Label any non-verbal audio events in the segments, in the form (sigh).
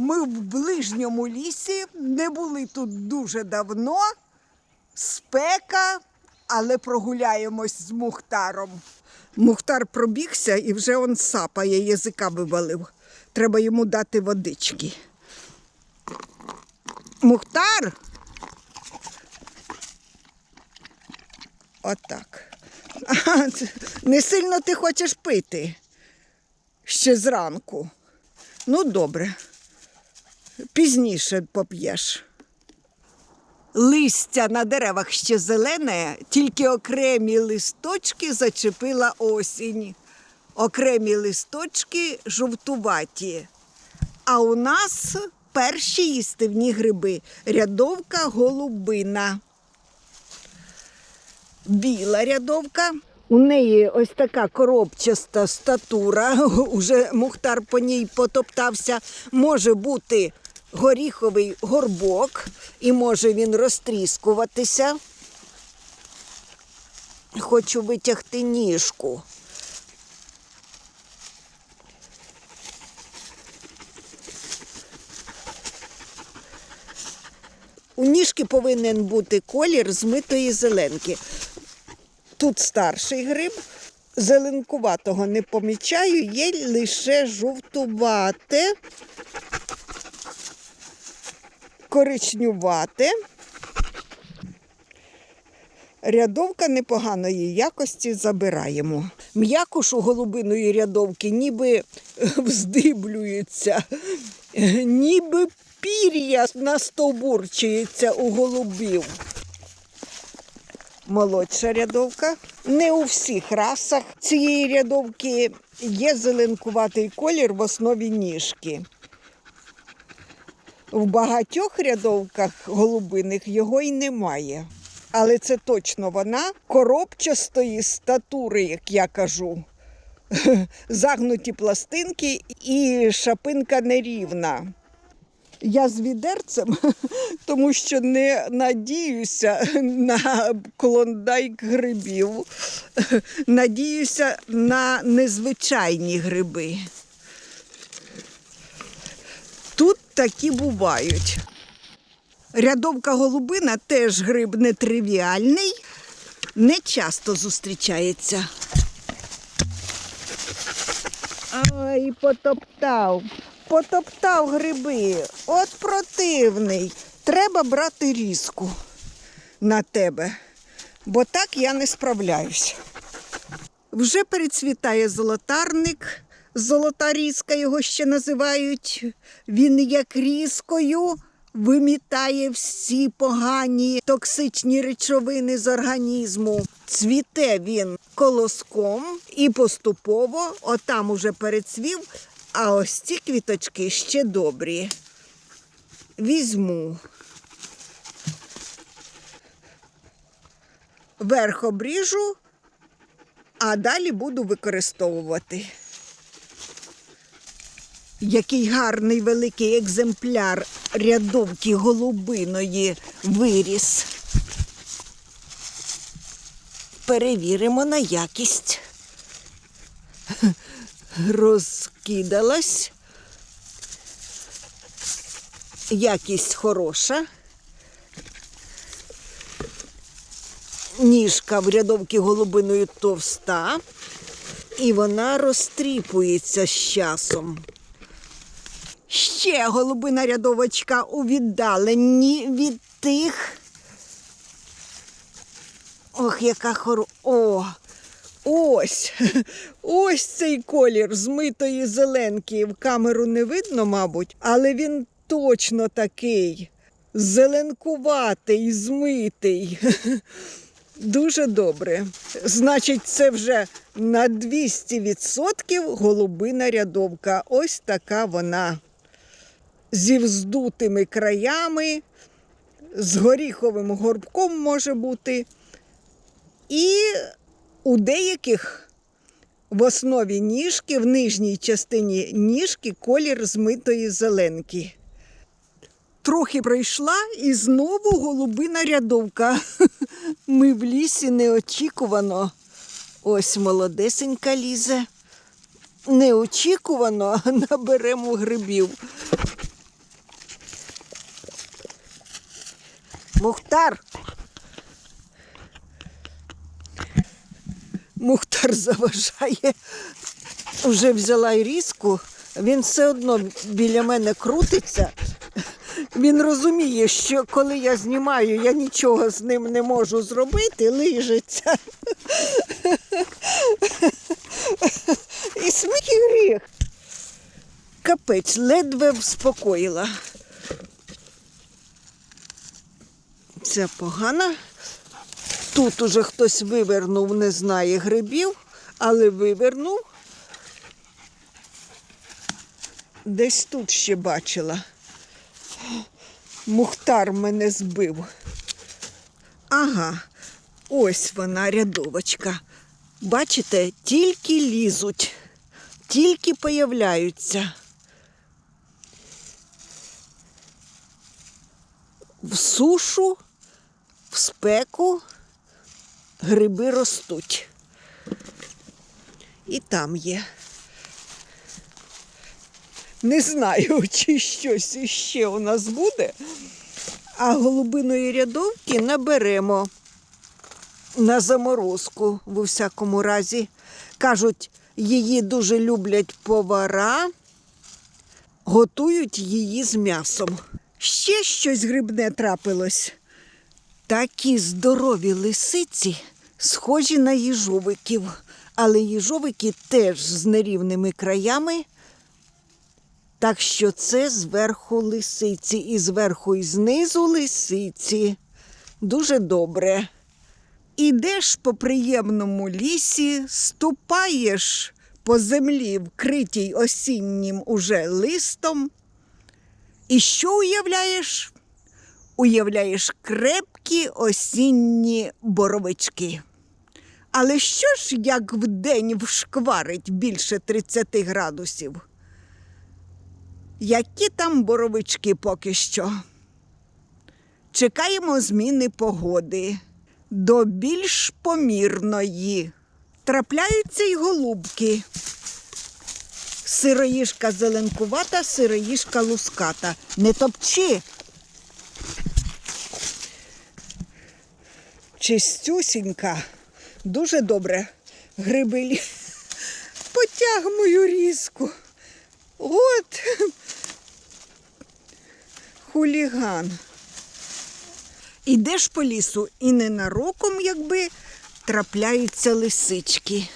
Ми в ближньому лісі не були тут дуже давно. Спека, але прогуляємось з Мухтаром. Мухтар пробігся і вже он сапає, язика вивалив. Треба йому дати водички. Мухтар. Отак. (laughs) Не сильно ти хочеш пити ще зранку. Ну, добре. Пізніше поп'єш. Листя на деревах ще зелене, тільки окремі листочки зачепила осінь. Окремі листочки жовтуваті. А у нас перші їстивні гриби. Рядовка голубина. Біла рядовка. У неї ось така коробчаста статура. (laughs) Уже Мухтар по ній потоптався. Може бути горіховий горбок, і може він розтріскуватися. Хочу витягти ніжку. У ніжки повинен бути колір змитої зеленки. Тут старший гриб, зеленкуватого не помічаю, є лише жовтувате, коричнювате. Рядовка непоганої якості забираємо. М'якуш у голубиної рядовки ніби (laughs) вздиблюється, ніби пір'я настовбурчується у голубів. Молодша рядовка. Не у всіх расах цієї рядовки є зеленкуватий колір в основі ніжки. В багатьох рядовках голубиних його й немає. Але це точно вона коробчастої статури, як я кажу. (laughs) Загнуті пластинки і шапинка нерівна. Я з відерцем, (laughs) тому що не надіюся на клондайк грибів. (laughs) Надіюся на незвичайні гриби. Тут такі бувають. Рядовка голубина теж гриб нетривіальний, не часто зустрічається. Ай, потоптав, потоптав гриби. От противний. Треба брати різку на тебе, бо так я не справляюсь. Вже перецвітає золотарник, золота різка його ще називають. Він як різкою вимітає всі погані токсичні речовини з організму. Цвіте він колоском і поступово, отам уже перецвів, а ось ці квіточки ще добрі. Візьму. Верх обріжу, а далі буду використовувати. Який гарний великий екземпляр рядовки голубиної виріс. Перевіримо на якість. Розкидалась. Якість хороша. Ніжка в рядовки голубиною товста, і вона розтріпується з часом. Ще голубина рядовочка у віддаленні від тих. Ох, яка хоро. О! Ось, (laughs) ось цей колір змитої зеленки. В камеру не видно, мабуть, але він точно такий. Зеленкуватий, змитий. (laughs) Дуже добре. Значить, це вже на 200% голубина рядовка. Ось така вона. Зі вздутими краями, з горіховим горбком може бути. І у деяких в основі ніжки, в нижній частині ніжки колір змитої зеленки. Трохи пройшла і знову голубина рядовка. (laughs) Ми в лісі неочікувано. Ось молодесенька лізе. Неочікувано (laughs) наберемо грибів. Мухтар. Мухтар заважає. Вже взяла різку, він все одно біля мене крутиться. Він розуміє, що коли я знімаю, я нічого з ним не можу зробити, лижеться. І сміх і гріх. Капець, ледве вспокоїла. Це погано. Тут уже хтось вивернув, не знає грибів, але вивернув. Десь тут ще бачила. Мухтар мене збив. Ага, ось вона рядовочка. Бачите, тільки лізуть, тільки появляються. В сушу, спеку гриби ростуть. І там є. Не знаю, (laughs) чи щось іще у нас буде, а голубиної рядовки наберемо на заморозку в усякому разі. Кажуть, її дуже люблять повара, готують її з м'ясом. Ще щось грибне трапилось. Такі здорові лисиці схожі на їжовиків, але їжовики теж з нерівними краями. Так що це зверху лисиці, і зверху і знизу лисиці. Дуже добре. Ідеш по приємному лісі, ступаєш по землі, вкритій осіннім уже листом. І що уявляєш? Уявляєш крепкі осінні боровички. Але що ж, як вдень вшкварить більше 30 градусів? Які там боровички поки що? Чекаємо зміни погоди до більш помірної. Трапляються й голубки. Сироїжка зеленкувата, сироїжка луската. Не топчи. Чистюсінька. Дуже добре. Грибелі. (laughs) Потяг мою різку. От хуліган. Ідеш по лісу і ненароком, якби трапляються лисички.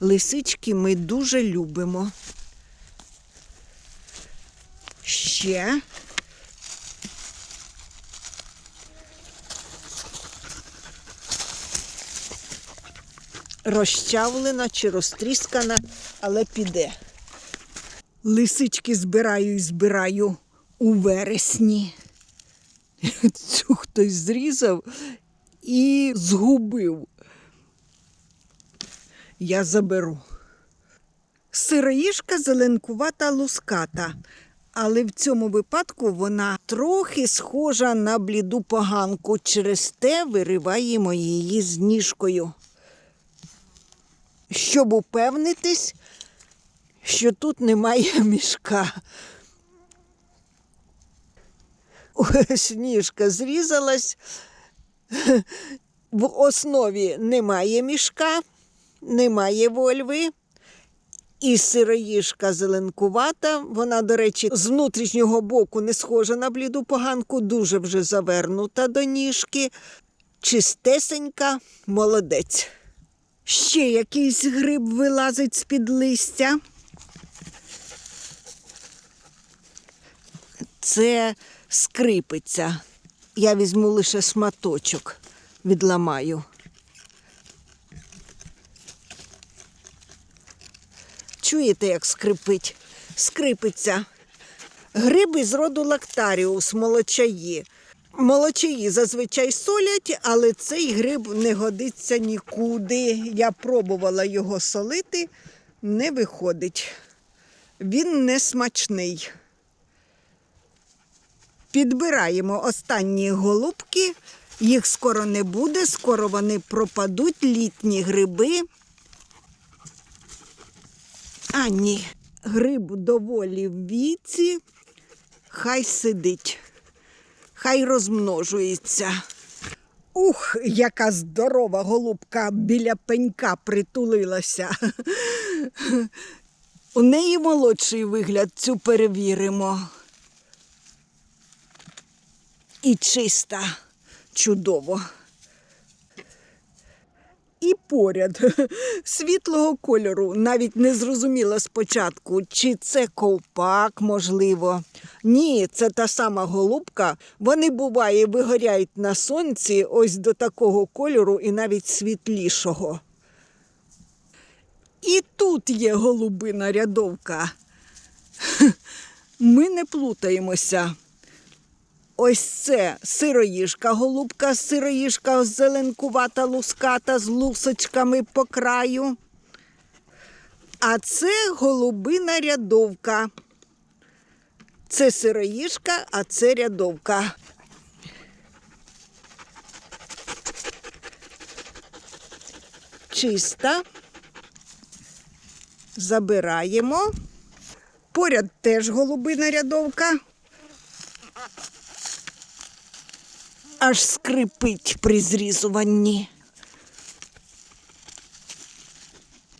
Лисички ми дуже любимо. Ще. Розчавлена чи розтріскана, але піде. Лисички збираю і збираю у вересні. (laughs) Цю хтось зрізав і згубив. Я заберу. Сироїжка зеленкувата луската, але в цьому випадку вона трохи схожа на бліду поганку. Через те вириваємо її з ніжкою. Щоб упевнитись, що тут немає (laughs) мішка. Ось ніжка зрізалась. В основі немає мішка, немає вольви. І сироїжка зеленкувата. Вона, до речі, з внутрішнього боку не схожа на бліду поганку, дуже вже завернута до ніжки. Чистесенька, молодець. Ще якийсь гриб вилазить з-під листя. Це скрипиця. Я візьму лише шматочок, відламаю. Чуєте, як скрипить? Скрипиться. Гриби з роду лактаріус, молочаї. Молочаї зазвичай солять, але цей гриб не годиться нікуди. Я пробувала його солити, не виходить. Він не смачний. Підбираємо останні голубки. Їх скоро не буде, скоро вони пропадуть, літні гриби. А ні, гриб доволі в віці, Хай сидить, хай розмножується. Ух, яка здорова голубка біля пенька притулилася. У неї молодший вигляд, цю перевіримо. І чиста, чудово. І поряд (laughs) світлого кольору. Навіть не зрозуміла спочатку, чи це ковпак, можливо. Ні, це та сама голубка. Вони буває вигоряють на сонці ось до такого кольору і навіть світлішого. І тут є голубина рядовка. (laughs) Ми не плутаємося. Ось це сироїжка, голубка, сироїжка зеленкувата, луската з лусочками по краю. А це голубина рядовка. Це сироїжка, а це рядовка. Чиста. Забираємо. Поряд теж голубина рядовка. Аж скрипить при зрізуванні.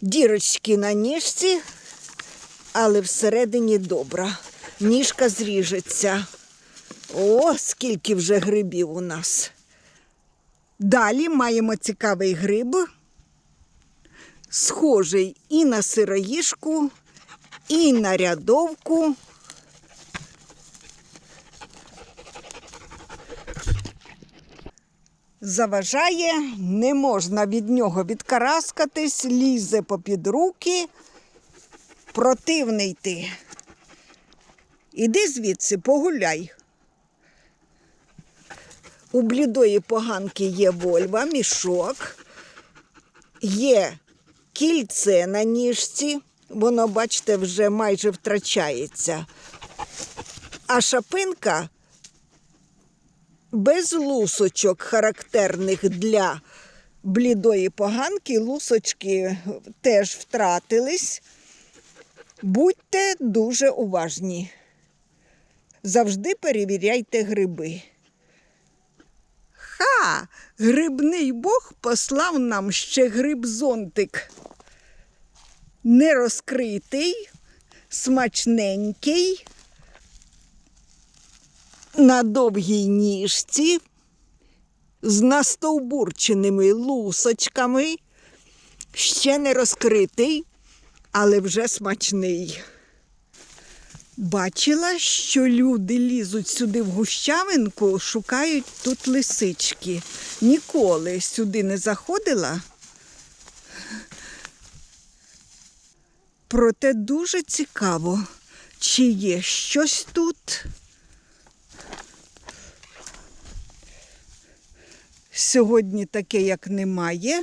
Дірочки на ніжці, але всередині добра. Ніжка зріжеться. О, скільки вже грибів у нас. Далі маємо цікавий гриб, схожий і на сироїжку, і на рядовку. Заважає, не можна від нього відкараскатись, лізе попід руки. Противний ти. Іди звідси, погуляй. У блідої поганки є вольва, мішок, є кільце на ніжці, воно, бачите, вже майже втрачається. А шапинка без лусочок, характерних для блідої поганки, лусочки теж втратились. Будьте дуже уважні. Завжди перевіряйте гриби. Ха! Грибний Бог послав нам ще гриб-зонтик. Нерозкритий, смачненький на довгій ніжці з настовбурченими лусочками, ще не розкритий, але вже смачний. Бачила, що люди лізуть сюди в гущавинку, шукають тут лисички. Ніколи сюди не заходила. Проте дуже цікаво, чи є щось тут. Сьогодні таке, як немає.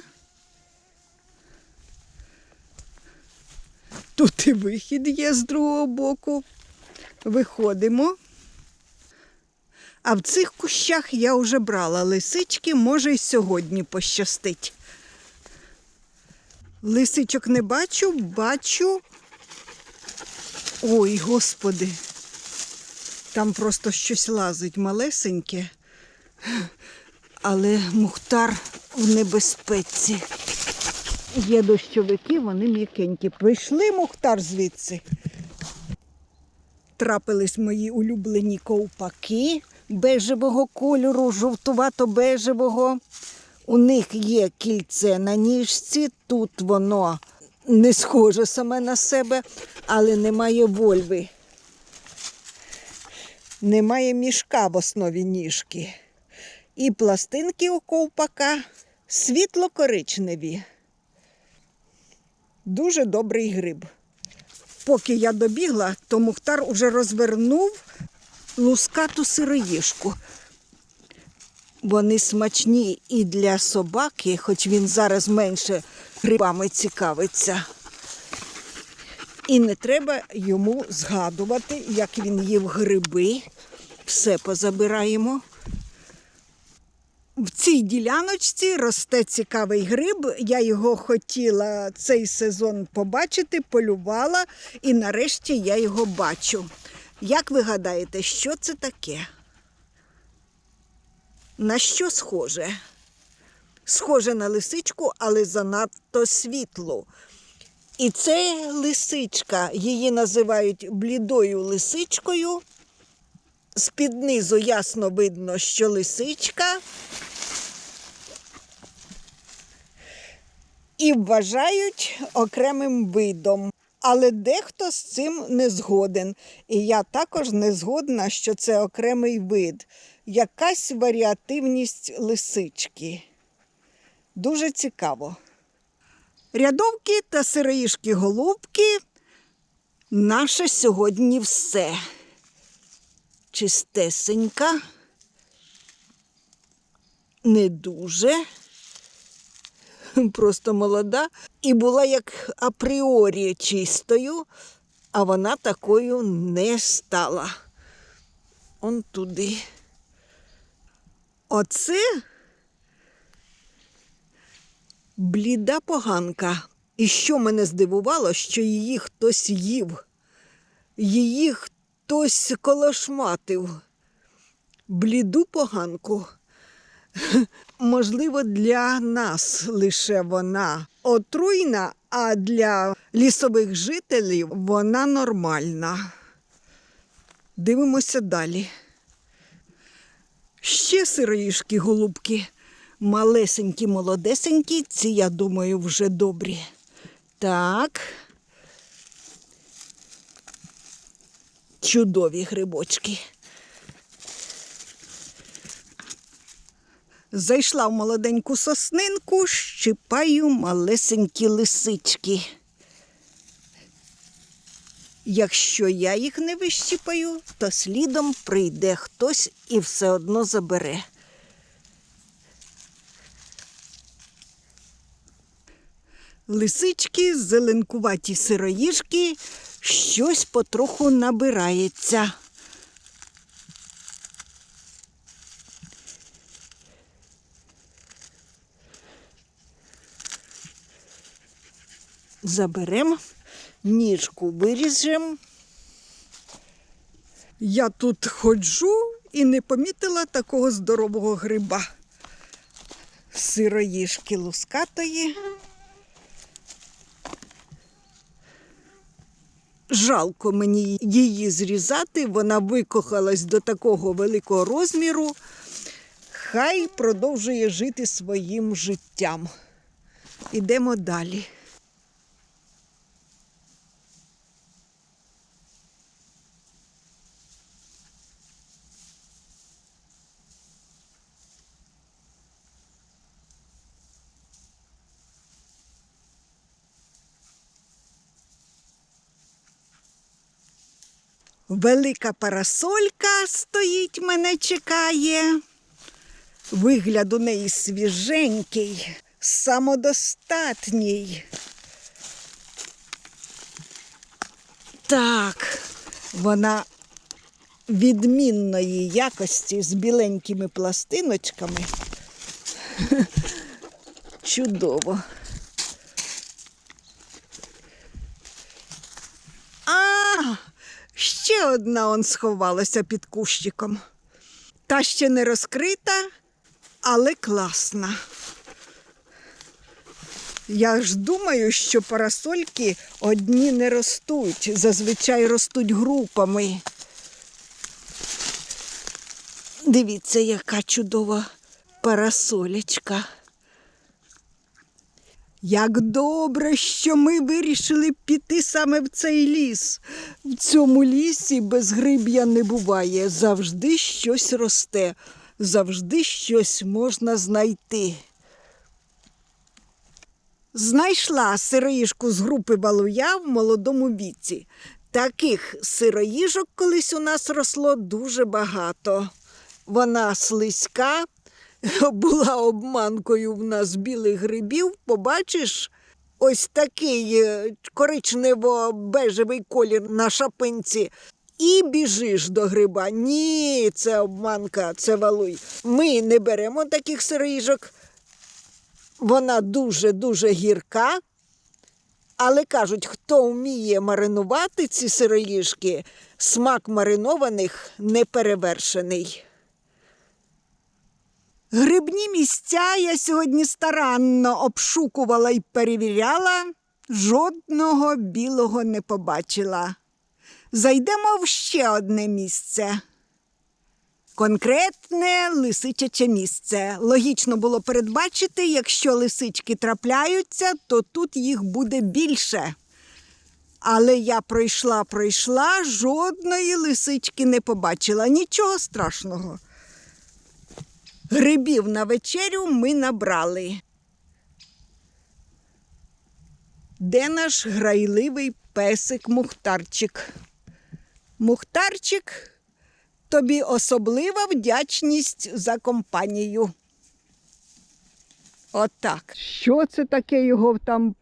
Тут і вихід є з другого боку. Виходимо. А в цих кущах я вже брала лисички, може й сьогодні пощастить. Лисичок не бачу, бачу. Ой, господи, там просто щось лазить малесеньке але Мухтар в небезпеці. Є дощовики, вони м'якенькі. Прийшли Мухтар звідси. Трапились мої улюблені ковпаки бежевого кольору, жовтувато-бежевого. У них є кільце на ніжці, тут воно не схоже саме на себе, але немає вольви. Немає мішка в основі ніжки. І пластинки у ковпака світло-коричневі. Дуже добрий гриб. Поки я добігла, то Мухтар уже розвернув лускату сироїжку. Вони смачні і для собаки, хоч він зараз менше грибами цікавиться. І не треба йому згадувати, як він їв гриби. Все позабираємо. Цій діляночці росте цікавий гриб. Я його хотіла цей сезон побачити, полювала, і нарешті я його бачу. Як ви гадаєте, що це таке? На що схоже? Схоже на лисичку, але занадто світлу. І це лисичка. Її називають блідою лисичкою. З-під низу ясно видно, що лисичка. І вважають окремим видом. Але дехто з цим не згоден. І я також не згодна, що це окремий вид. Якась варіативність лисички. Дуже цікаво. Рядовки та сироїшки голубки наше сьогодні все. Чистесенька, не дуже, (laughs) просто молода, і була як апріорі чистою, а вона такою не стала. Он туди. Оце бліда поганка. І що мене здивувало, що її хтось їв, її хтось колошматив. Бліду поганку. (laughs) Можливо, для нас лише вона отруйна, а для лісових жителів вона нормальна. Дивимося далі. Ще сироїшки голубки. Малесенькі, молодесенькі, ці, я думаю, вже добрі. Так. Чудові грибочки. Зайшла в молоденьку соснинку, щипаю малесенькі лисички. Якщо я їх не вищипаю, то слідом прийде хтось і все одно забере. Лисички, зеленкуваті сироїжки, щось потроху набирається. Заберемо, ніжку виріжемо. Я тут ходжу і не помітила такого здорового гриба. Сироїжки лускатої. Жалко мені її зрізати, вона викохалась до такого великого розміру. Хай продовжує жити своїм життям. Ідемо далі. Велика парасолька стоїть, мене чекає. Вигляд у неї свіженький, самодостатній. Так, вона відмінної якості з біленькими пластиночками. (laughs) Чудово. А, ще одна он сховалася під кущиком. Та ще не розкрита, але класна. Я ж думаю, що парасольки одні не ростуть, зазвичай ростуть групами. Дивіться, яка чудова парасолечка. Як добре, що ми вирішили піти саме в цей ліс. В цьому лісі без гриб'я не буває. Завжди щось росте, завжди щось можна знайти. Знайшла сироїжку з групи балуя в молодому віці. Таких сироїжок колись у нас росло дуже багато. Вона слизька, (laughs) була обманкою в нас білих грибів. Побачиш, ось такий е, коричнево-бежевий колір на шапинці. І біжиш до гриба. Ні, це обманка, це валуй. Ми не беремо таких сироїжок. Вона дуже-дуже гірка Але кажуть, хто вміє маринувати ці сироїжки, смак маринованих неперевершений. Грибні місця я сьогодні старанно обшукувала і перевіряла, жодного білого не побачила. Зайдемо в ще одне місце. Конкретне лисичаче місце. Логічно було передбачити, якщо лисички трапляються, то тут їх буде більше. Але я пройшла, пройшла, жодної лисички не побачила. Нічого страшного. Грибів на вечерю ми набрали. Де наш грайливий песик Мухтарчик? Мухтарчик, тобі особлива вдячність за компанію. Отак. Що це таке його там?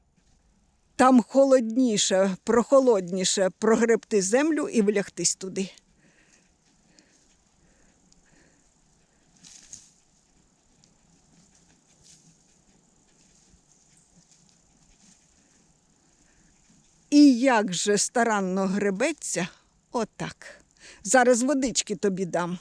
Там холодніше, прохолодніше прогребти землю і влягтись туди. І як же старанно гребеться, отак. Зараз водички тобі дам.